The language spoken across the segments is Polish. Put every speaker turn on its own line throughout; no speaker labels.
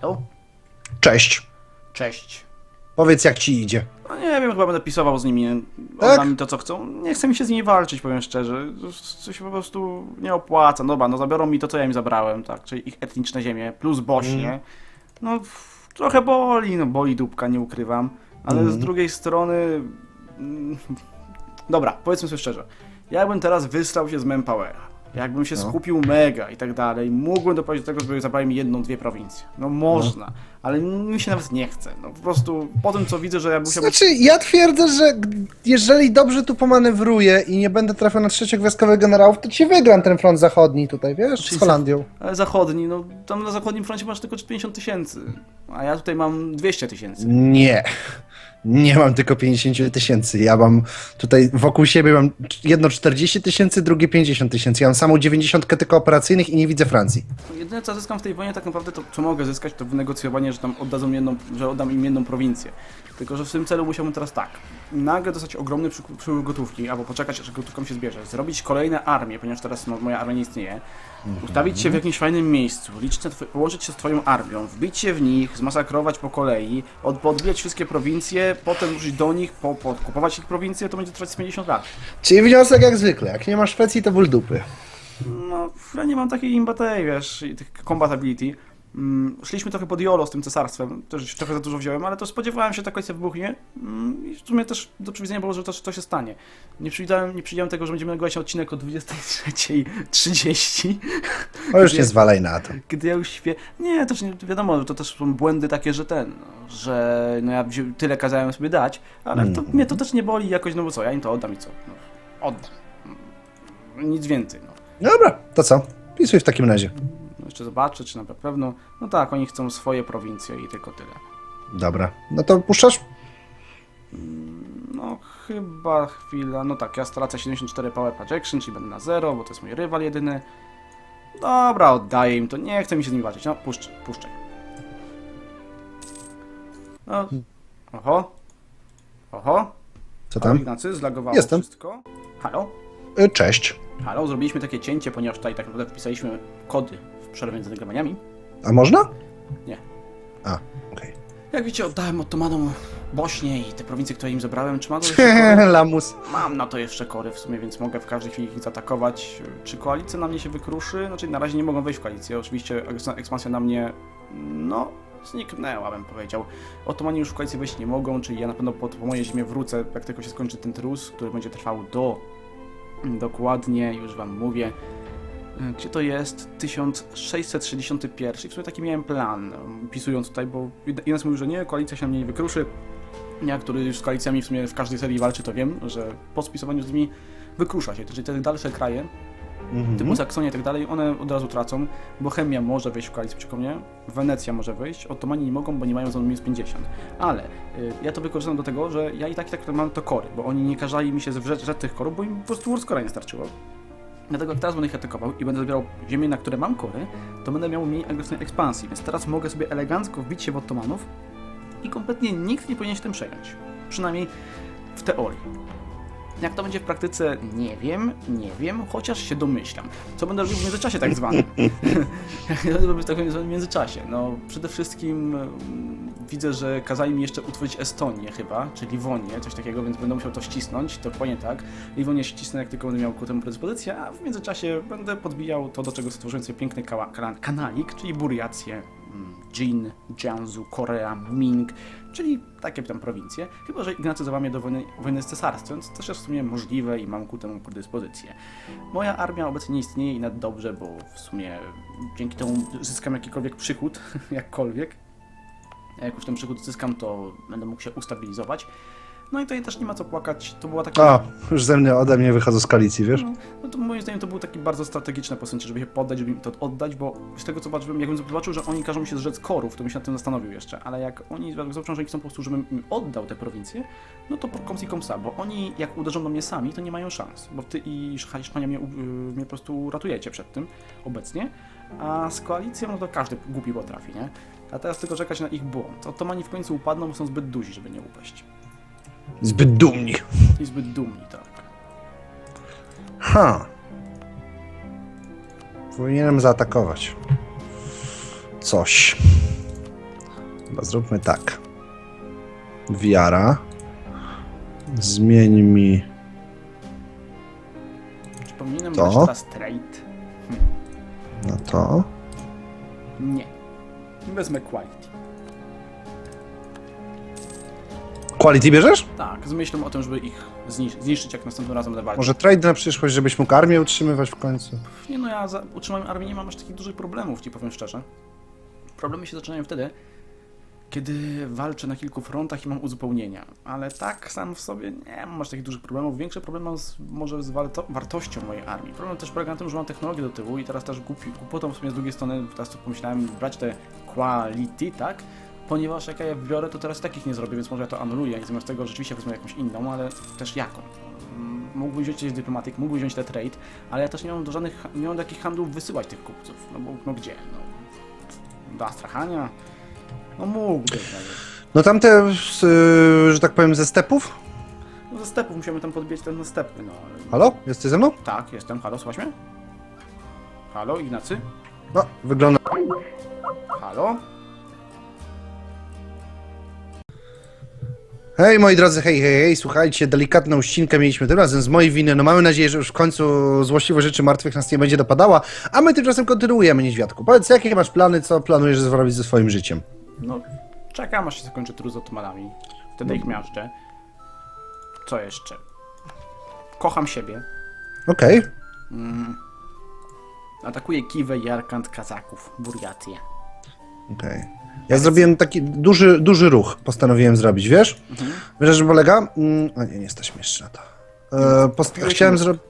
Halo?
Cześć.
Cześć.
Powiedz jak ci idzie.
No nie wiem, chyba będę pisował z nimi.
Tak?
Oddam mi to, co chcą. Nie chcę mi się z nimi walczyć, powiem szczerze. Co się po prostu nie opłaca. No Dobra, no zabiorą mi to, co ja im zabrałem, tak? Czyli ich etniczne ziemie, plus Bośnie. No, f- trochę boli, no boli dupka, nie ukrywam. Ale z drugiej strony... mm, Dobra, powiedzmy sobie szczerze. Jakbym teraz wystał się z Manpowera, jakbym się
No.
skupił mega i tak dalej, mógłbym doprowadzić do tego, żeby zabrali mi jedną, dwie prowincje. No można, ale mi się nawet nie chce. No po prostu po tym, co widzę, że ja musiałbym...
Znaczy, ja twierdzę, że jeżeli dobrze tu pomanewruję i nie będę trafiał na trzecich wojskowych generałów, to ci wygram ten front zachodni tutaj, wiesz,
Czyli
z Holandią.
Ale zachodni, no tam na zachodnim froncie masz tylko 50 tysięcy, a ja tutaj mam 200 tysięcy.
Nie. Nie mam tylko 50 tysięcy. Ja mam tutaj wokół siebie mam jedno 40 tysięcy, drugie 50 tysięcy. Ja mam samą 90 tylko operacyjnych i nie widzę Francji.
Jedyne co zyskam w tej wojnie tak naprawdę to co mogę zyskać to wynegocjowanie, że tam oddadzą jedną, że oddam im jedną prowincję. Tylko, że w tym celu musiałbym teraz tak, nagle dostać ogromny przypływ gotówki, albo poczekać aż gotówką się zbierze, zrobić kolejne armie, ponieważ teraz no, moja armia nie istnieje, ustawić się w jakimś fajnym miejscu, liczyć na połączyć się z twoją armią, wbić się w nich, zmasakrować po kolei, od, podbijać wszystkie prowincje, potem ruszyć do nich, po, podkupować ich prowincje, to będzie trwać z 50 lat.
Czyli wniosek jak zwykle. Jak nie ma Szwecji, to ból dupy.
No, ja nie mam takiej imbatej, wiesz, tych combatability. Mm, szliśmy trochę pod Jolo z tym cesarstwem, też trochę za dużo wziąłem, ale to spodziewałem się, że ta kwestia wybuchnie mm, i w sumie też do przewidzenia było, że to, to się stanie. Nie przewidziałem, nie przewidziałem tego, że będziemy nagrywać odcinek o 23.30,
O już nie zwalaj na to.
gdy ja już śpię... Nie, też nie, wiadomo, to też są błędy takie, że ten, no, że no ja tyle kazałem sobie dać, ale to, mnie to też nie boli jakoś, no bo co, ja im to oddam i co? No, oddam. Mm, Nic więcej, no.
Dobra, to co? Pisuj w takim razie.
Jeszcze zobaczę, czy na pewno. No tak, oni chcą swoje prowincje i tylko tyle.
Dobra, no to puszczasz?
No chyba chwila. No tak, ja stracę 74 power projection, czyli będę na zero, bo to jest mój rywal jedyny. Dobra, oddaję im to. Nie chcę mi się z nim walczyć. No, puszcz, puszczaj. No. Oho. Oho.
Co
Halo,
tam?
Ignacy, zlagowało
Jestem.
wszystko. Halo?
Y, Cześć.
Halo, zrobiliśmy takie cięcie, ponieważ tutaj tak naprawdę wpisaliśmy kody w przerwie między nagrywaniami.
A można?
Nie.
A, okej.
Jak wiecie, oddałem Ottomanom Bośnię i te prowincje, które im zabrałem. Czy ma to jeszcze kory?
Lamus.
Mam na to jeszcze kory w sumie, więc mogę w każdej chwili ich zaatakować. Czy koalicja na mnie się wykruszy? Znaczy, na razie nie mogą wejść w koalicję. Oczywiście eks- ekspansja na mnie, no, zniknęła, bym powiedział. Otomani już w koalicję wejść nie mogą, czyli ja na pewno po, po mojej ziemię wrócę, jak tylko się skończy ten trus, który będzie trwał do, dokładnie, już wam mówię, gdzie to jest? 1661. I w sumie taki miałem plan, em, pisując tutaj, bo jeden mówił, że nie, koalicja się na mnie nie wykruszy. Ja, który już z koalicjami w sumie w każdej serii walczy, to wiem, że po spisowaniu z nimi wykrusza się. Czyli te dalsze kraje, typu
Mhm.
Saksonia i tak dalej, one od razu tracą. Bohemia może wejść w koalicję przeciwko mnie, Wenecja może wejść, Ottomani nie mogą, bo nie mają za minus 50. Ale y, ja to wykorzystam do tego, że ja i tak i tak mam to kory, bo oni nie każali mi się zrzeć tych korów, bo im po prostu Warskora nie starczyło. Dlatego jak teraz będę ich atakował i będę zabierał ziemię, na które mam kory, to będę miał mniej agresywnej ekspansji, więc teraz mogę sobie elegancko wbić się w Ottomanów i kompletnie nikt nie powinien się tym przejąć. Przynajmniej w teorii. Jak to będzie w praktyce, nie wiem, nie wiem, chociaż się domyślam. Co będę robił w międzyczasie tak zwanym? Jak będę robił w międzyczasie? No, przede wszystkim widzę, że kazali mi jeszcze utworzyć Estonię chyba, czy Liwonię, coś takiego, więc będę musiał to ścisnąć, dokładnie tak. Liwonię ścisnę, jak tylko będę miał ku temu predyspozycję, a w międzyczasie będę podbijał to, do czego stworzyłem sobie piękny kanalik, czyli Buriację, mm, Jin, Jiangsu, Korea, Ming, czyli takie tam prowincje. Chyba, że Ignacy załamie do wojny, wojny z cesarstwem, co też jest w sumie możliwe i mam ku temu predyspozycję. Moja armia obecnie nie istnieje i nawet dobrze, bo w sumie dzięki temu zyskam jakikolwiek przychód, jakkolwiek. A jak już ten przychód zyskam, to będę mógł się ustabilizować. No i tutaj też nie ma co płakać, to była taka...
O, już ze mnie, ode mnie wychodzą z koalicji, wiesz?
No, no to moim zdaniem to było takie bardzo strategiczne posunięcie, żeby się poddać, żeby im to oddać, bo z tego co zobaczyłem, jakbym zobaczył, że oni każą mi się zrzec korów, to bym się nad tym zastanowił jeszcze, ale jak oni zobaczą, że oni chcą po prostu, żebym im oddał te prowincje, no to komsi komsa, bo oni jak uderzą do mnie sami, to nie mają szans, bo ty i Hiszpania mnie, y, mnie po prostu ratujecie przed tym obecnie, a z koalicją, no to każdy głupi potrafi, nie? A teraz tylko czekać na ich błąd. Otomani w końcu upadną, bo są zbyt duzi, żeby nie upaść.
Zbyt dumni.
I zbyt dumni, tak.
Ha. Powinienem zaatakować. Coś. Chyba zróbmy tak. Wiara. Zmień mi.
Czy powinienem
To?
dać teraz trade?
na to.
Nie. Wezmę quality.
Quality bierzesz?
Tak, z myślą o tym, żeby ich zniszczyć, zniszczyć jak następnym razem będę walczył.
Może trade na przyszłość, żebyś mógł armię utrzymywać w końcu.
Nie no, ja za utrzymaniem armii nie mam aż takich dużych problemów, ci powiem szczerze. Problemy się zaczynają wtedy, kiedy walczę na kilku frontach i mam uzupełnienia. Ale tak sam w sobie nie mam aż takich dużych problemów. Większe problemy mam z, może z warto wartością mojej armii. Problem też polega na tym, że mam technologię do tyłu i teraz też głupi, głupotą w sumie z drugiej strony, teraz to pomyślałem, brać te quality, tak? Ponieważ jak ja je wbiorę, to teraz takich nie zrobię, więc może ja to anuluję i zamiast tego rzeczywiście wezmę jakąś inną, ale też jaką. Mm, Mógłbym wziąć gdzieś dyplomatyk, mógłbym wziąć te trade, ale ja też nie mam do żadnych, nie mam do jakich handlów wysyłać tych kupców. No bo no gdzie? No, do Astrachania? No mógłbym nawet.
No tamte, y, że tak powiem, ze stepów?
No ze stepów musimy tam podbić ten stepy, no ale...
Halo? Jesteś ze mną?
Tak, jestem. Halo, słuchasz mnie? Halo, Ignacy?
No, wygląda.
Halo?
Hej moi drodzy, hej, hej, hej, słuchajcie, delikatną ścinkę mieliśmy tym razem z mojej winy, no mamy nadzieję, że już w końcu złośliwość rzeczy martwych nas nie będzie dopadała, a my tymczasem kontynuujemy, Niedźwiadku. Powiedz, jakie masz plany, co planujesz zrobić ze swoim życiem?
No, czekam aż się zakończy trud z otomanami. Wtedy ich miażdżę. Co jeszcze? Kocham siebie.
Okej,
Mm. Atakuję Kiwę i Arkant Kazaków, Burjację.
okej. Ja zrobiłem taki duży, duży ruch, postanowiłem zrobić, wiesz?
Mhm.
Wiesz, że polega? Mm, o nie, nie jesteśmy jeszcze na to. E, post-
Kupiłeś
chciałem zrobić...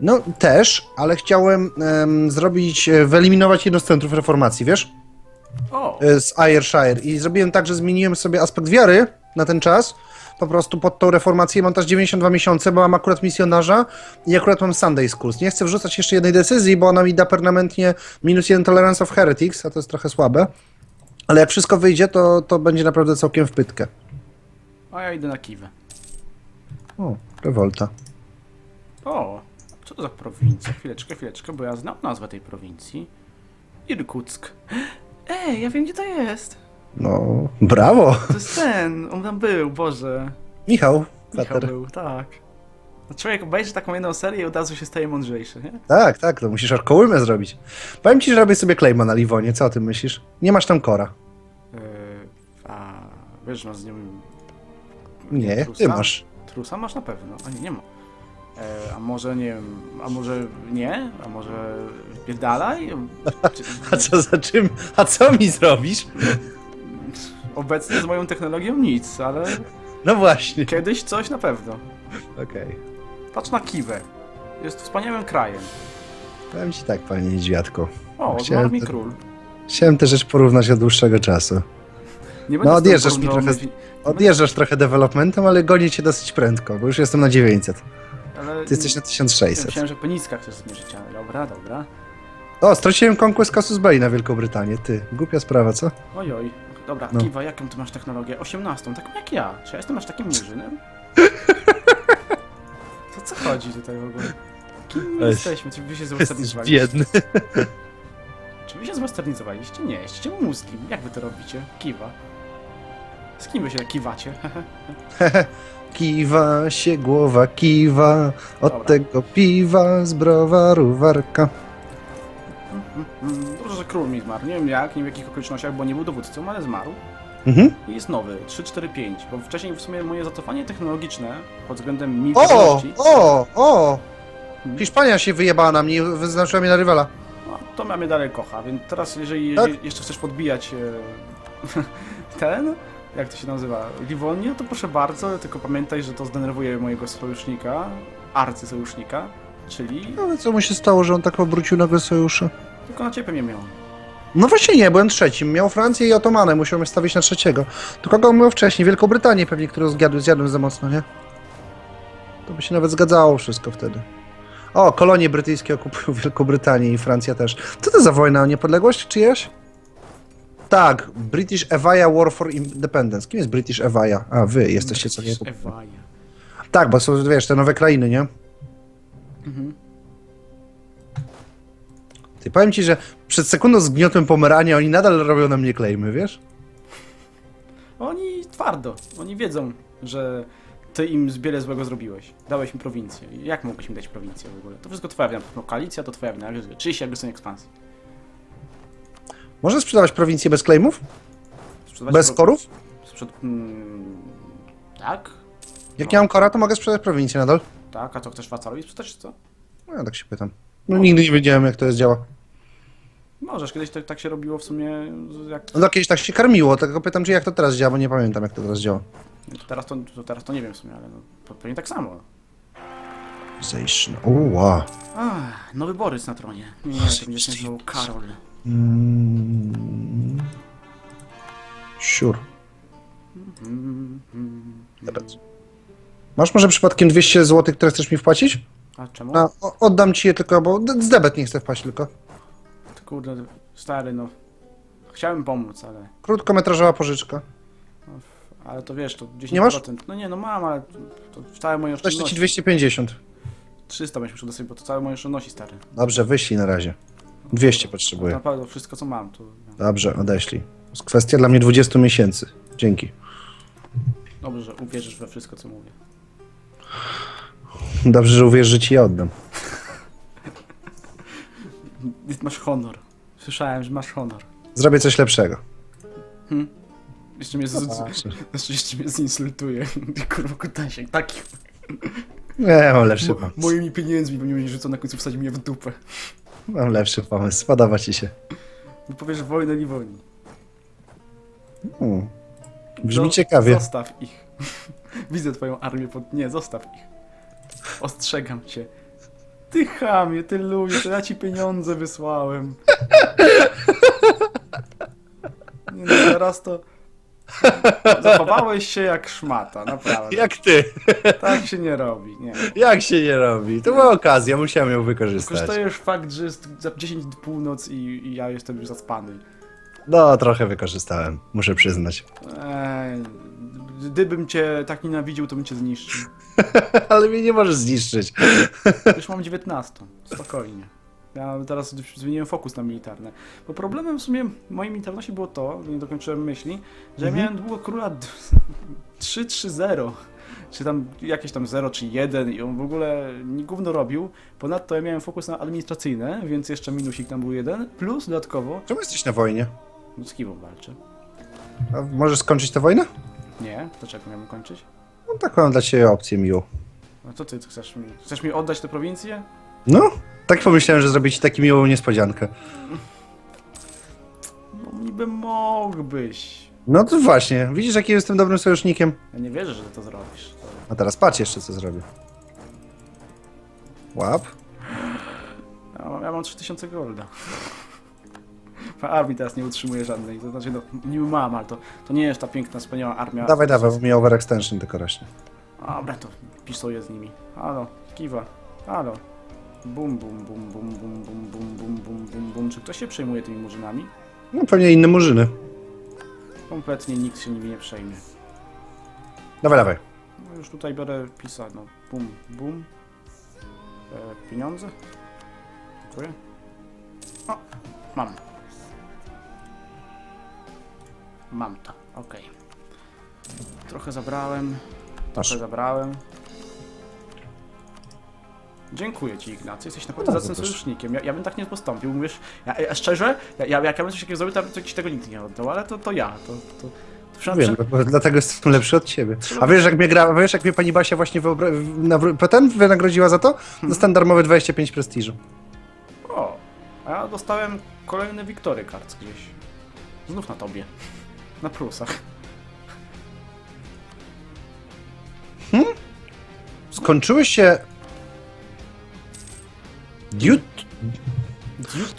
No, też, ale chciałem em, zrobić, e, wyeliminować jedno z centrów reformacji, wiesz?
O!
E, z Ayrshire i zrobiłem tak, że zmieniłem sobie aspekt wiary na ten czas, po prostu pod tą reformację mam też 92 miesiące, bo mam akurat misjonarza i akurat mam Sunday Schools. Nie chcę wrzucać jeszcze jednej decyzji, bo ona mi da permanentnie minus 1 tolerance of heretics, a to jest trochę słabe. Ale jak wszystko wyjdzie, to, to będzie naprawdę całkiem w pytkę.
A ja idę na Kiwę.
O, rewolta.
O! Co to za prowincja? Chwileczkę, chwileczkę, bo ja znam nazwę tej prowincji. Irkuck. Ej, ja wiem gdzie to jest!
No, brawo!
To jest ten, on tam był, Boże.
Michał,
Michał był, tak. No człowiek obejrzy taką jedną serię i od razu się staje mądrzejszy, nie?
Tak, tak, to musisz arkołymę zrobić. Powiem ci, że robię sobie claima na Liwonie, co o tym myślisz? Nie masz tam kora.
Yy, a wiesz, masz z nią...
Nie,
trusa?
ty masz.
Trusa masz na pewno, a nie, nie ma. E, a może, nie wiem, a może nie? A może dalej?
A co za czym? A co mi zrobisz?
Obecnie z moją technologią nic, ale
No właśnie.
kiedyś coś na pewno.
Okej.
Patrz na Kiwę. Jest wspaniałym krajem.
Powiem ci tak, panie Niedźwiadku.
O,
Chciałem
mi
to-
król.
Chciałem tę rzecz porównać od dłuższego czasu.
Nie
No,
będę z
odjeżdżasz mi
porównywał
trochę- Odjeżdżasz trochę developmentem, ale gonię cię dosyć prędko, bo już jestem na 900.
Ale
Ty jesteś na
Ja
1600.
Myślałem, że po niskach chcesz zmierzyć, ale dobra, dobra.
O, straciłem Conquest Casus Belli na Wielką Brytanię. Ty, głupia sprawa, co?
Oj, oj. Dobra,
No.
Kiwa, jaką ty masz technologię? 18, taką jak ja. Czy ja jestem aż takim murzynem? To co chodzi tutaj w ogóle? Kim my jesteśmy? Czy wy się zwesternizowaliście?
biedny.
Czy wy się zwesternizowaliście? Nie, jesteście mózgiem. Jak wy to robicie? Kiwa. Z kim wy się kiwacie?
Kiwa się głowa, kiwa, od
Dobra.
tego piwa z browaru warka.
Dobrze, że król mi zmarł. Nie wiem jak, nie wiem w jakich okolicznościach, bo nie był dowódcą, ale zmarł.
Mhm.
I jest nowy, 345, bo wcześniej w sumie moje zacofanie technologiczne pod względem
O, o, o!
Hmm.
Hiszpania się wyjebała na mnie i wyznaczyła mnie na rywala.
No, to mnie dalej kocha, więc teraz jeżeli,
Tak?
jeżeli jeszcze chcesz podbijać e, ten, jak to się nazywa, Livonię, to proszę bardzo, tylko pamiętaj, że to zdenerwuje mojego sojusznika, arcysojusznika, czyli
Ale co mu się stało, że on tak obrócił nagle sojusza?
tylko na ciebie nie miał.
No właśnie nie, byłem trzecim. Miał Francję i Otomanę, musiał mnie stawić na trzeciego. To kogo on miał wcześniej? Wielką Brytanię pewnie, którą zjadł, zjadłem za mocno, nie? To by się nawet zgadzało wszystko wtedy. O, kolonie brytyjskie okupują Wielką Brytanię i Francja też. Co to za wojna o niepodległość czyjaś? Tak, British Evaya War for Independence. Kim jest British Evaya? A, wy jesteście co nie
Ewaja.
Tak, bo są, wiesz, te nowe krainy, nie?
Mhm.
Ty, powiem ci, że przed sekundą zgniotłem Pomeranię, oni nadal robią na mnie klejmy, wiesz?
twardo. Oni wiedzą, że ty im wiele złego zrobiłeś. Dałeś im prowincję. Jak mogłeś im dać prowincję w ogóle? To wszystko twoja wina. No, koalicja to twoja wina. 30 agresywnej ekspansji.
Można sprzedawać prowincję bez claimów?
Sprzedawać
Bez
pro-
korów?
Sprzed... Mm, tak?
Jak nie mam kora, to mogę sprzedać prowincję nadal?
Tak, a to chcesz Wacalowi sprzedać, czy co?
No ja tak się pytam. No nigdy nie wiedziałem, jak to jest działa.
Możesz, kiedyś to, tak się robiło w sumie, jak
No to kiedyś tak się karmiło, tylko pytam, czy jak to teraz działa, bo nie pamiętam, jak to teraz działa.
teraz to, to, teraz to nie wiem w sumie, ale no, to pewnie tak samo.
Zation. Uła.
Nowy Borys na tronie. Nie, to będzie się znowu Karol.
Mm. Sure.
Mm,
Teraz. Masz może przypadkiem 200 zł, które chcesz mi wpłacić?
A czemu?
No, o- oddam ci je tylko, bo d- z debet nie chcę wpaść tylko.
Ty Kurde, stary, no. Chciałem pomóc, ale,
Krótkometrażowa pożyczka.
ale to wiesz, to 10%.
Nie masz?
No nie, no mam, ale to, to całe moje
to ci
oszczędności.
250.
300 byśmy przede sobie, bo to całe moje oszczędności, stary.
Dobrze, wyślij na razie. 200 potrzebuję.
Naprawdę wszystko, co mam, to...
Dobrze, odeślij. To jest kwestia dla mnie 20 miesięcy. Dzięki.
Dobrze, że uwierzysz we wszystko, co mówię.
Dobrze, że uwierzysz, że ci je oddam.
Masz honor. Słyszałem, że masz honor.
Zrobię coś lepszego.
Jeszcze mnie, z... Znaczy, jeszcze mnie zinsultuje. Kurwa, kutasiek, taki.
Nie, mam lepszy pomysł.
moimi pieniędzmi, bo mnie rzucą na końcu wsadzi mnie w dupę.
Mam lepszy pomysł. Podoba ci się.
No powiesz wojnę, nie wojny.
Hmm. Brzmi
No,
ciekawie.
Zostaw ich. Widzę twoją armię pod... Nie, zostaw ich. Ostrzegam cię. Ty chamie, ty luju, to ja ci pieniądze wysłałem. Nie no, teraz to... Zachowałeś się jak szmata, naprawdę.
Jak ty?
Tak się nie robi, nie.
Jak się nie robi? To była okazja, musiałem ją wykorzystać.
Korzystajesz fakt, że jest za 10 północ i, i ja jestem już zaspany.
No, trochę wykorzystałem, muszę przyznać.
Eee, gdybym cię tak nienawidził, to bym cię zniszczył.
Ale mnie nie możesz zniszczyć.
Już mam 19, spokojnie. Ja teraz zmieniłem fokus na militarne. Bo problemem w sumie mojej militarności było to, nie dokończyłem myśli, że ja
Mhm.
miałem długo króla d- 3-3-0. Czy tam jakieś tam 0 czy 1 i on w ogóle nie gówno robił. Ponadto ja miałem fokus na administracyjne, więc jeszcze minusik tam był jeden. Plus dodatkowo
Czemu jesteś na wojnie?
no, z Kiwą walczę.
A możesz skończyć tę wojnę?
Nie? Dlaczego miałem kończyć?
No, taką mam dla ciebie opcję miłą.
No to ty chcesz mi, chcesz mi oddać tę prowincję?
No, tak pomyślałem, że zrobię ci taką miłą niespodziankę.
No niby mógłbyś.
No to właśnie, widzisz jaki jestem dobrym sojusznikiem?
Ja nie wierzę, że to zrobisz.
A teraz patrz jeszcze co zrobię. Łap.
Ja, mam- ja mam 3000 golda. A Armii teraz nie utrzymuje żadnej. To znaczy, no, niby mam, ale to, to nie jest ta piękna, wspaniała armia.
Dawaj, dawaj, bo mi overextension tylko rośnie.
Dobra, to pisuję z nimi. Halo, kiwa. Halo. Bum, bum, bum, bum, bum, bum, bum, bum, bum, bum, bum. Czy ktoś się przejmuje tymi murzynami?
No pewnie inne murzyny.
Kompletnie nikt się nimi nie przejmie.
Dawaj, dawaj.
No już tutaj biorę pisa, no. Bum, bum. E, pieniądze? Dziękuję. O, mam. Mam to, okej. Trochę zabrałem,
Masz.
trochę zabrałem. Dziękuję Ci, Ignacy, jesteś naprawdę
bardzo
zacnym sojusznikiem. Ja, ja bym tak nie postąpił, mówisz, ja, ja szczerze, ja, ja, jak ja bym coś takiego zrobił, to, Ci tego nikt nie oddał, ale to, to ja, to... to, to
Wiem, bo dlatego jestem lepszy od ciebie. A wiesz, jak mnie gra, wiesz, jak mnie pani Basia właśnie wyobra- na, potem wynagrodziła za to? Dostałem darmowe 25 prestiżu.
O, a ja dostałem kolejny Wiktory Cards gdzieś. Znów na tobie. Na plusach.
Skończyły się... Due,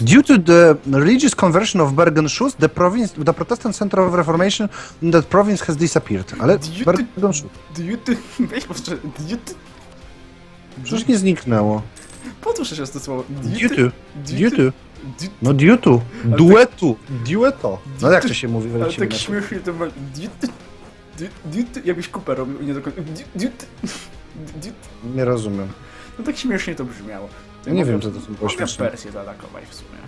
due to the religious conversion of Bergen-Schuss, the province, the Protestant center of reformation in that province has disappeared. Ale
Due to-
Bergen-Schuss
Duty. Weź może. Duty.
przecież nie zniknęło.
Powtórz jeszcze to słowo.
Due to, due to, no due to,
Ale
duetu, dueto. No jak to się mówi w
Ale tak
to?
śmiesznie to ma. Duty. Du- Duty. Jakbyś kupę robił nie do końca.
Nie rozumiem.
No tak śmiesznie to brzmiało.
Ja nie wiem, co to są było
Mogę. Persję zaatakować w sumie.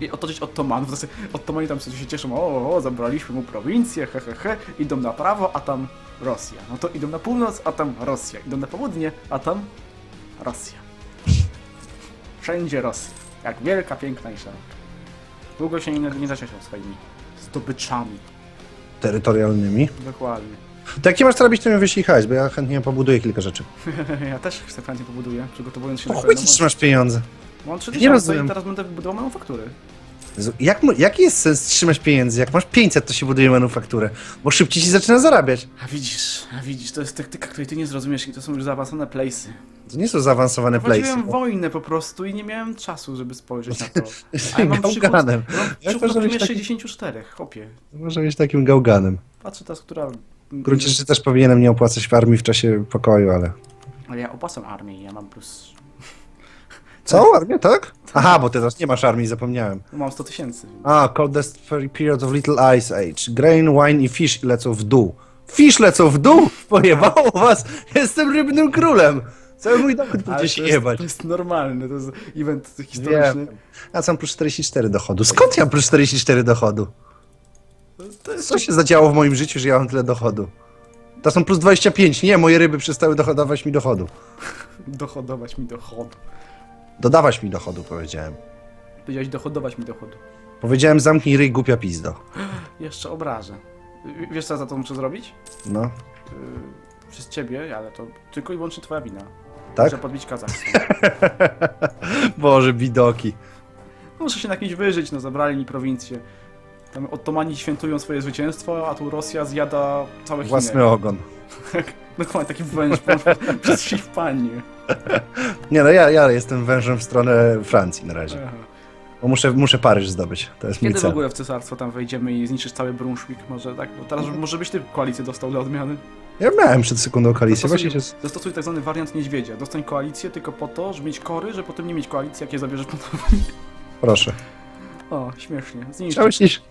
i otoczyć Ottomanów. Znaczy, Ottomani tam się cieszą, o, o, zabraliśmy mu prowincję, he, he, he, idą na prawo, a tam Rosja. No to idą na północ, a tam Rosja. Idą na południe, a tam Rosja. Wszędzie Rosja. Jak wielka, piękna i szeroka. Długo się nie, nie zacieszą swoimi zdobyczami.
Terytorialnymi.
Dokładnie.
To jak nie masz robić, to mi wyślij hajs, bo ja chętnie pobuduję kilka rzeczy.
ja też chcę Francję pobuduję, przygotowując się
Po
na
chuj ci
kolejną-
trzymasz pieniądze.
Mam 3
Nie
tysiące
rozumiem.
i teraz będę budował manufaktury.
Jezu, Jak, jaki jest sens trzymać pieniędzy? Jak masz 500, to się buduje manufakturę, bo szybciej ci zaczyna zarabiać.
A widzisz, a widzisz, to jest taktyka, której ty nie zrozumiesz i to są już zaawansowane place'y.
To nie są zaawansowane place'y.
Prowadziłem wojnę po prostu i nie miałem czasu, żeby spojrzeć na to. A ja mam przykład,
Gałganem.
mam
Jak
przykład
można być
numer
taki-
64, hopie.
Może być takim gałganem.
Patrzę teraz, która...
W gruncie rzeczy też powinienem nie opłacać w armii w czasie pokoju, ale...
Ale ja opłacam armię ja mam plus...
Całą armię, tak? Aha, bo ty teraz nie masz armii, zapomniałem.
Mam 100 tysięcy.
A, coldest period of Little Ice Age. Grain, wine i fish lecą w dół. Fish lecą w dół? Pojebało was! Jestem rybnym królem! Cały mój dochód będzie się jebać.
to jest normalne, to jest event historyczny.
Wiem. Ja sam plus 44 dochodu. Skąd ja plus 44 dochodu?
To jest
Co się zadziało w moim życiu, że ja mam tyle dochodu? To są plus 25. Nie, moje ryby przestały dochodować mi dochodu.
dochodować mi dochodu.
Dodawać mi dochodu, powiedziałem.
Powiedziałeś dochodować mi dochodu.
Powiedziałem zamknij ryj, głupia pizdo.
Jeszcze obrażę. Wiesz co ja za to muszę zrobić?
No,
Yy, przez ciebie, ale to tylko i wyłącznie twoja wina.
tak?
Muszę podbić Kazachstan.
Boże, bidoki.
Muszę się na kimś wyżyć, no zabrali mi prowincję. Tam Ottomani świętują swoje zwycięstwo, a tu Rosja zjada całe Chiny.
Własny ogon.
Dokładnie taki węż przez Hiszpanię.
Nie no, ja, ja jestem wężem w stronę Francji na razie.
Aha.
Bo muszę, muszę Paryż zdobyć. To jest mój
Kiedy w
cel.
ogóle w cesarstwo tam wejdziemy i zniszczysz cały Brunswick? Może tak? Bo teraz może byś ty koalicję dostał dla odmiany?
Ja miałem przed sekundą koalicję.
Zastosuj,
Właśnie się...
zastosuj tak zwany wariant niedźwiedzia. Dostań koalicję tylko po to, żeby mieć kory, żeby potem nie mieć koalicji, jak je zabierzesz po
Proszę.
O, śmiesznie. Zniszczysz.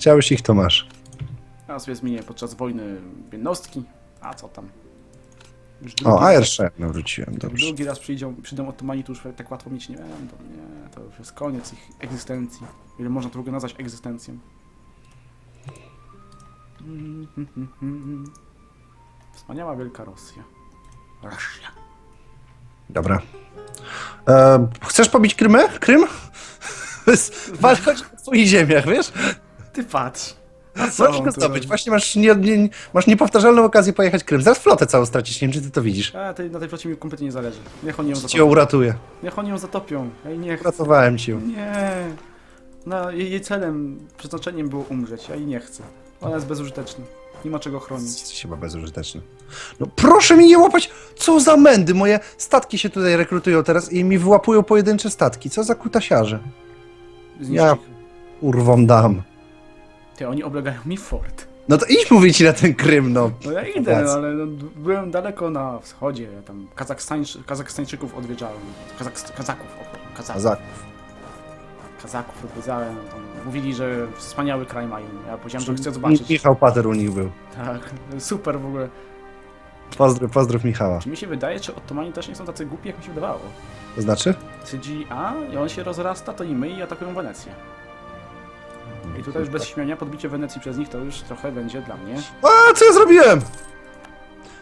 Chciałeś ich, to masz.
Ja sobie zmienię podczas wojny jednostki. A co tam? Już
O,
raz-
Airshare wróciłem, dobrze.
drugi raz przyjdą, przyjdą Ottomani, to już tak łatwo mieć nie będą. Nie, to już jest koniec ich egzystencji. Ile można to w ogóle nazwać egzystencją? Wspaniała wielka Rosja. Rosja.
Dobra. E, chcesz pobić Krymę? Krym? Walcz po twoich ziemiach, wiesz?
Ty patrz. A co
Możesz zdobyć. Właśnie masz, nie, nie, masz niepowtarzalną okazję pojechać Krym. Zaraz flotę całą stracisz, nie wiem czy ty to widzisz.
A, tej, na tej flocie mi kompletnie nie zależy. Niech oni ją
Cię
zatopią.
uratuję.
Niech oni ją zatopią. Ej, niech.
Uratowałem cię.
Nie. No, jej jej celem, przeznaczeniem było umrzeć. Ja jej nie chcę. Ona jest bezużyteczna. Nie ma czego chronić.
Jesteś chyba bezużyteczny. No proszę mi nie łapać! Co za mędy! Moje statki się tutaj rekrutują teraz i mi wyłapują pojedyncze statki. Co za kutasiarze.
Zniszczy
Ja-
ich.
Urwą dam.
Ty, oni oblegają mi fort.
No to idź mówię ci na ten Krym, no.
No ja idę, no, ale no, byłem daleko na wschodzie. Tam Kazachstańczy, Kazachstańczyków odwiedzałem. Kazak, Kazaków, o, Kazaków.
Kazaków.
Kazaków odwiedzałem. Tam mówili, że wspaniały kraj mają. Ja powiedziałem, że chcę zobaczyć.
Michał Pater u nich był.
Tak, super w ogóle.
Pozdrów, pozdrów Michała.
Czy mi się wydaje, czy Ottomani też nie są tacy głupi, jak mi się wydawało?
To znaczy?
CGA i on się rozrasta, to i my i atakują Wenecję. I tutaj już bez śmiania podbicie Wenecji przez nich to już trochę będzie dla mnie.
A, co ja zrobiłem?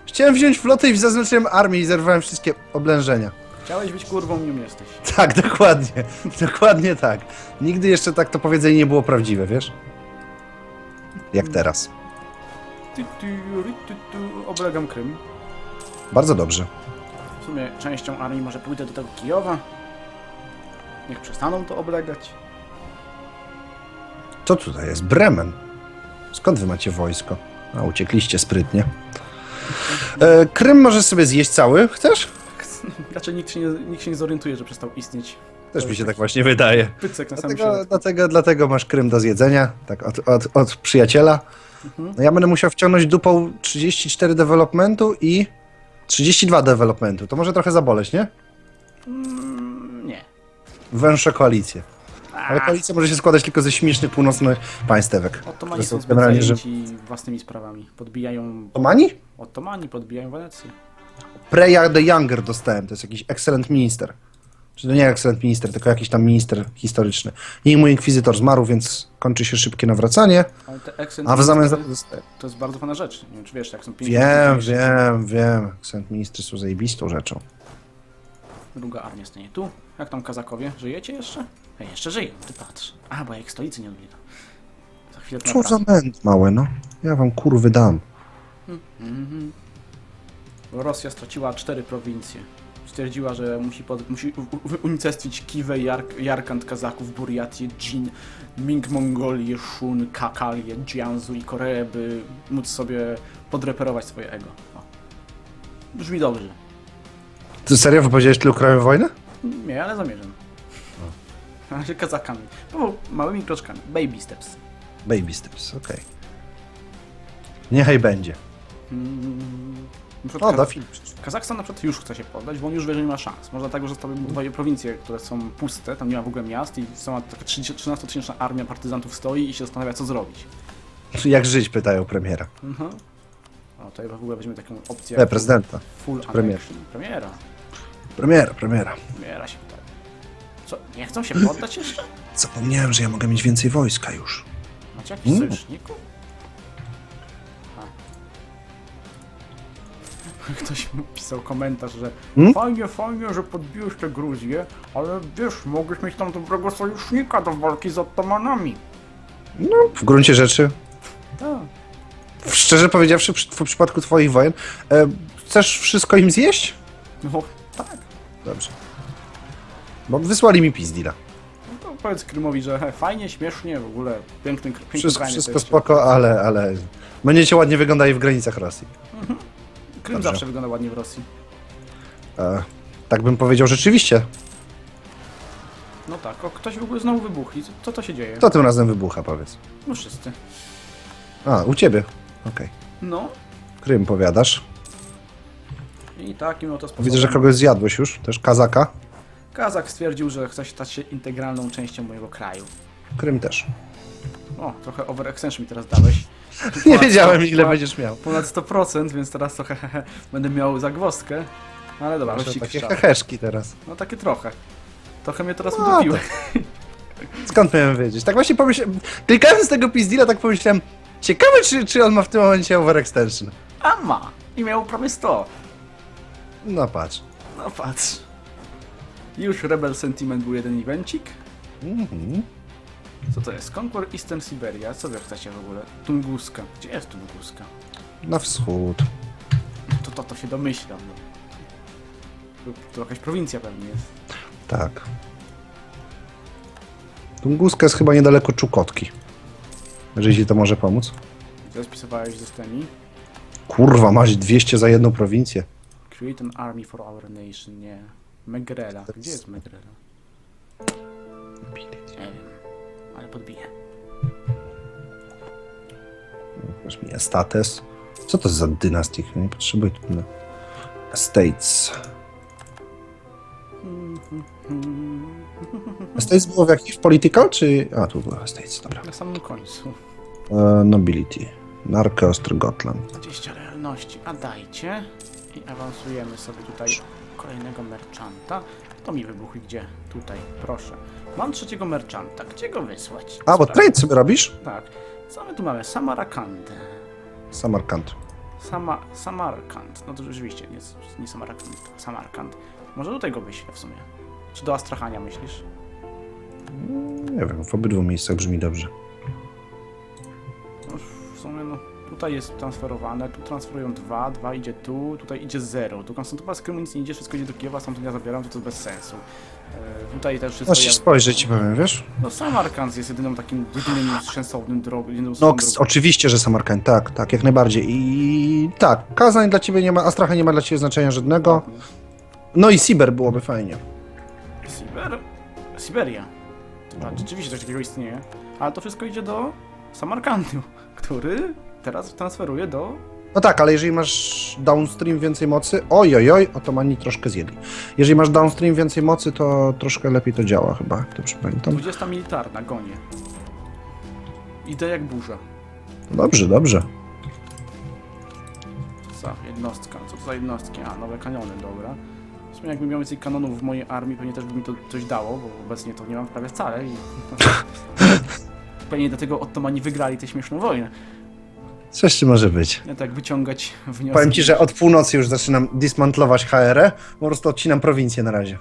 Chciałem wziąć flotę i zaznaczyłem armię i zerwałem wszystkie oblężenia.
Chciałeś być kurwą, nią jesteś.
Tak, dokładnie. Dokładnie tak. Nigdy jeszcze tak to powiedzenie nie było prawdziwe, wiesz? Jak teraz.
Ty, ty, ry, ty, ty, oblegam Krym.
Bardzo dobrze.
W sumie częścią armii może pójdę do tego Kijowa. Niech przestaną to oblegać.
Co tutaj jest? Bremen. Skąd wy macie wojsko? A, uciekliście sprytnie. E, Krym możesz sobie zjeść cały, chcesz?
Raczej nikt się, nie, nikt się nie zorientuje, że przestał istnieć.
Też mi się tak właśnie wydaje.
Pycek na samym
Dlatego,
środku.
dlatego, dlatego masz Krym do zjedzenia, tak od, od, od przyjaciela.
Mhm.
No ja będę musiał wciągnąć dupą 34 developmentu i 32 developmentu. To może trochę zaboleć, nie?
Mm, nie.
Węższe koalicje. Ale koalicja może się składać tylko ze śmiesznych północnych państewek.
Ottomani
które
są
generalnie, że-
własnymi sprawami. Podbijają...
Otomani?
Ottomani podbijają Wenecję.
Preya the Younger dostałem, to jest jakiś excellent minister. Czy to nie ekscelent minister, tylko jakiś tam minister historyczny. I mój inkwizytor zmarł, więc kończy się szybkie nawracanie,
Ale te Exen
a w zamian za...
to, jest, bardzo fajna rzecz. Nie wiem, czy wiesz, jak są pięć
Wiem, wiem, wiem. Ekscelent ministry są zajebistą rzeczą.
Druga armia stanie tu. Jak tam Kazakowie? Żyjecie jeszcze? Ej, jeszcze żyją, ty patrz. A, bo jak stolicy nie odbiera. Za chwilę to
Co za męd małe, no. Ja wam kurwy dam.
Mhm. Bo Rosja straciła cztery prowincje. Stwierdziła, że musi, pod, musi u- u- unicestwić Kiwę, Jark, Jarkant, Kazaków, Buriatię, Jin, Ming, Mongolię, Shun, Kakalię, Jiangsu i Koreę, by móc sobie podreperować swoje ego. O. Brzmi dobrze.
Ty serio wypowiedziałeś tylu krajów wojny?
Nie, ale zamierzam. Ale Kazakami. No, małymi kroczkami. Baby steps.
Baby steps, okej. Niechaj będzie.
Mm, na przykład
O, da film.
Kazachstan na przykład już chce się poddać, bo on już wie, że nie ma szans. Można tak, że zostały mu dwie prowincje, które są puste, tam nie ma w ogóle miast i sama taka 13-tysięczna armia partyzantów stoi i się zastanawia, co zrobić.
Jak żyć, pytają premiera.
Mhm. O, tutaj w ogóle weźmiemy taką opcję
Nie, prezydenta.
full
premier.
annexion. Premiera.
Premiera, premiera.
Premiera się. Co, nie chcą się poddać jeszcze?
Zapomniałem, że ja mogę mieć więcej wojska już.
Macie jakichś
Mm.
sojuszników? A. Ktoś mu pisał komentarz, że
Mm?
fajnie, fajnie, że podbiłeś tę Gruzję, ale wiesz, mogłeś mieć tam dobrego sojusznika do walki z Ottomanami.
No, w gruncie rzeczy,
Tak.
szczerze powiedziawszy, przy- w przypadku twoich wojen, e, chcesz wszystko im zjeść?
No tak.
Dobrze. Bo wysłali mi pizdila.
No to powiedz Krymowi, że he, fajnie, śmiesznie, w ogóle piękny, piękny
Wszystko, wszystko spoko, ale, ale będziecie ładnie wyglądali w granicach Rosji.
Krym
Dobrze.
zawsze wygląda ładnie w Rosji.
E, tak bym powiedział rzeczywiście.
No tak, o, ktoś w ogóle znowu wybuchli. Co, co to się dzieje?
Kto tym razem wybucha, powiedz?
No wszyscy.
A, u ciebie. Okej.
No
Krym, powiadasz.
i takim oto sposobem.
Widzę, że kogoś zjadłeś już, też Kazaka.
Kazak stwierdził, że chce stać się integralną częścią mojego kraju.
Krym też.
O, trochę overextension mi teraz dałeś.
Nie wiedziałem,
100
ile będziesz miał.
Ponad 100%, więc teraz trochę hehe, będę miał zagwozdkę. Ale dobra,
Masz takie heheszki teraz.
No takie trochę. Trochę mnie teraz
No,
udupiły.
Skąd miałem wiedzieć? Tak właśnie pomyślałem, klikając tego pizdila, tak pomyślałem, ciekawe czy, czy on ma w tym momencie overextension.
A ma! I miał prawie 100.
No patrz.
No patrz. Już Rebel Sentiment był jeden evencik.
Mhm.
Co to jest? Conquer Eastern Siberia. Co wy chcecie w ogóle? Tunguska. Gdzie jest Tunguska?
Na wschód.
To to, to się domyślam. No. To, to jakaś prowincja pewnie jest.
Tak. Tunguska jest chyba niedaleko Czukotki. Jeżeli ci to może pomóc.
Co spisywałeś ze Stemi?
Kurwa, masz 200 za jedną prowincję.
Create an army for our nation. Nie. Megrela. Gdzie jest Megrela? Nie wiem. Ale podbiję.
Masz mi Estates. Co to za dynastii? Nie potrzebuję tu na... Estates. Estates było w jakimś political, czy... A, tu było Estates, dobra.
Na samym końcu.
E, nobility. Narkostr Gotland.
20 realności. A dajcie. I awansujemy sobie tutaj kolejnego merchanta. To mi wybuchł gdzie? Tutaj, proszę. Mam trzeciego merchanta. Gdzie go wysłać?
A, bo
Sprawdzę.
trade sobie robisz?
Tak. Co my tu mamy? Samarkand.
Samarkand.
Sama, Samarkand. No to rzeczywiście, nie, nie Samarkand, Samarkand. Może do tego wyślę w sumie. Czy do Astrachania myślisz?
Nie wiem, w obydwu miejscach brzmi dobrze.
No, w sumie no, tutaj jest transferowane, tu transferują dwa, dwa idzie tu, tutaj idzie zero. Tu Konstantowa z Krymu nic nie idzie, wszystko idzie do Kijowa, stamtąd ja zabieram, to to bez sensu. E, tutaj też wszystko...
Się spojrzeć ci powiem, wiesz?
No Samarkand jest jedyną takim, jedynym sensownym drogą,
No, oczywiście, że Samarkand, tak, tak, jak najbardziej. I tak, Kazań dla ciebie nie ma, Astrachan nie ma dla ciebie znaczenia żadnego. No i Siber byłoby fajnie.
Siber... Siberia. A, rzeczywiście coś takiego istnieje. Ale to wszystko idzie do Samarkandu, który teraz transferuje do...
No tak, ale jeżeli masz downstream więcej mocy, oj, oj, oj, otomani troszkę zjedli. Jeżeli masz downstream więcej mocy, to troszkę lepiej to działa chyba, jak dobrze pamiętam.
20 militarna, gonie. Idę jak burza.
Dobrze, dobrze.
Co jednostka? Co to za jednostki? A, nowe kaniony, dobra. W sumie jakbym miał więcej kanonów w mojej armii, pewnie też by mi to coś dało, bo obecnie to nie mam prawie wcale i... pewnie dlatego Ottomani wygrali tę śmieszną wojnę.
Coś tu może być.
Ja tak wyciągać wnioski.
Powiem ci, że od północy już zaczynam dismantlować HR, po prostu odcinam prowincję na razie.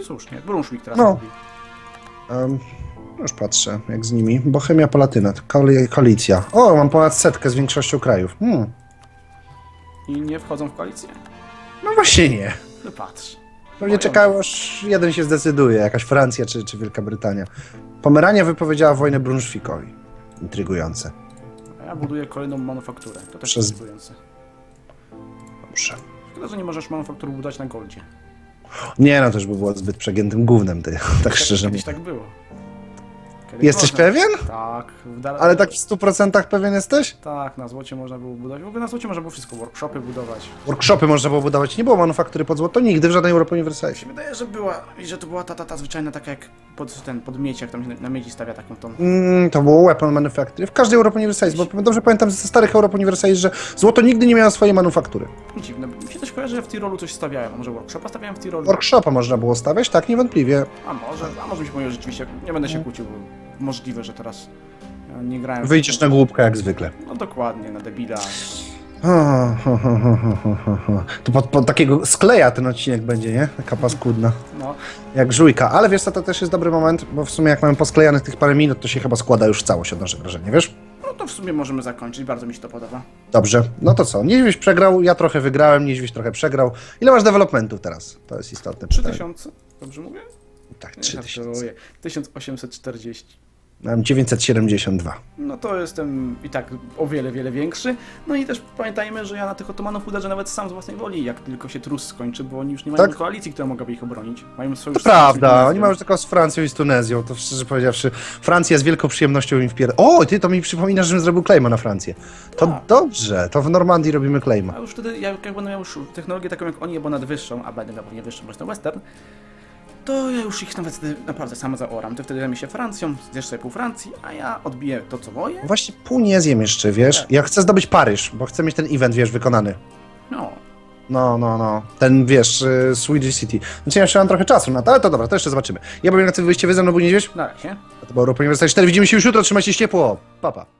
I słusznie, jak Brunswick teraz
No.
robi.
Już patrzę, jak z nimi. Bohemia Palatyna, koali- koalicja. O, mam ponad setkę z większością krajów. Hmm.
I nie wchodzą w koalicję?
No właśnie nie.
No patrz.
Pewnie czekają, aż jeden się zdecyduje, jakaś Francja czy, czy Wielka Brytania. Pomerania wypowiedziała wojnę Brunswickowi. Intrygujące.
A ja buduję kolejną manufakturę. To też
Przez-
jest interesujące.
Dobrze.
Szkoda, że nie możesz manufaktury budować na goldzie.
Nie, no to już by było zbyt przegiętym gównem, ty, tak
Tak,
szczerze
Kiedyś tak było.
Jesteś pewien?
Tak. W dal-
Ale tak w 100% pewien jesteś?
Tak, na złocie można było budować. W ogóle na złocie można było wszystko, workshopy budować.
Workshopy można było budować. Nie było manufaktury pod złoto nigdy w żadnej Europie Uniwersalnej.
Mi się wydaje, że była, i że to była ta, ta, ta zwyczajna taka jak pod ten, pod jak tam się na- na miedzi stawia taką tą...
Mm, to było Weapon Manufacturing. W każdej Europie Universalis, bo dobrze pamiętam ze starych Europy Universalis, że złoto nigdy nie miało swojej manufaktury.
Dziwne, mi się też kojarzy, że w Tirolu coś stawiałem. A może workshopa stawiałem w Tirolu?
Workshopa można było stawiać, tak, niewątpliwie.
A może, a może mi się pomyliło rzeczywiście. Nie będę się kłócił, bo możliwe, że teraz ja nie grałem... w-
Wyjdziesz na głupkę jak zwykle.
No dokładnie, na debila.
To pod, pod takiego skleja ten odcinek będzie, nie? Taka paskudna.
No,
Jak żujka. Ale wiesz co, to też jest dobry moment, bo w sumie jak mamy posklejanych tych parę minut, to się chyba składa już całość, odnoszę wrażenie, wiesz?
no to w sumie możemy zakończyć, bardzo mi się to podoba.
Dobrze, no to co? Niedźwiedź przegrał, ja trochę wygrałem, Niedźwiedź trochę przegrał. Ile masz developmentów teraz? To jest istotne pytanie.
3000? Dobrze mówię?
Tak,
Nie,
3000.
żartuję. 1840.
Mam 972.
No to jestem i tak o wiele, wiele większy. No i też pamiętajmy, że ja na tych otomanów uderzę nawet sam z własnej woli, jak tylko się trus skończy, bo oni już nie mają
Tak?
koalicji, która mogłaby ich obronić. Mają sojusz
To prawda, oni mają już tylko z Francją i z Tunezją, to szczerze powiedziawszy, Francja z wielką przyjemnością im wpier... O, ty, to mi przypominasz, żebym zrobił claima na Francję. To
Tak.
dobrze, to w Normandii robimy claima.
A już wtedy, jak, będę miał już technologię taką jak oni, albo nawet wyższą, a będę miał pewnie wyższą, bo jestem western, to ja już ich nawet wtedy naprawdę sam zaoram. Ty wtedy zajmie się Francją, zjesz sobie pół Francji, a ja odbiję to, co moje.
Właśnie pół nie zjem jeszcze, wiesz?
Tak.
Ja chcę zdobyć Paryż, bo chcę mieć ten event, wiesz, wykonany.
No,
No, no, no. Ten, wiesz, y, Swedish City. Znaczy ja jeszcze mam trochę czasu na to, ale to dobra, to jeszcze zobaczymy. Ja bym na wyjście wy ze mną, był niedźwiedź.
na razie.
A to była Europa Uniwersytet 4. Widzimy się już jutro, trzymajcie się ciepło. Pa, pa.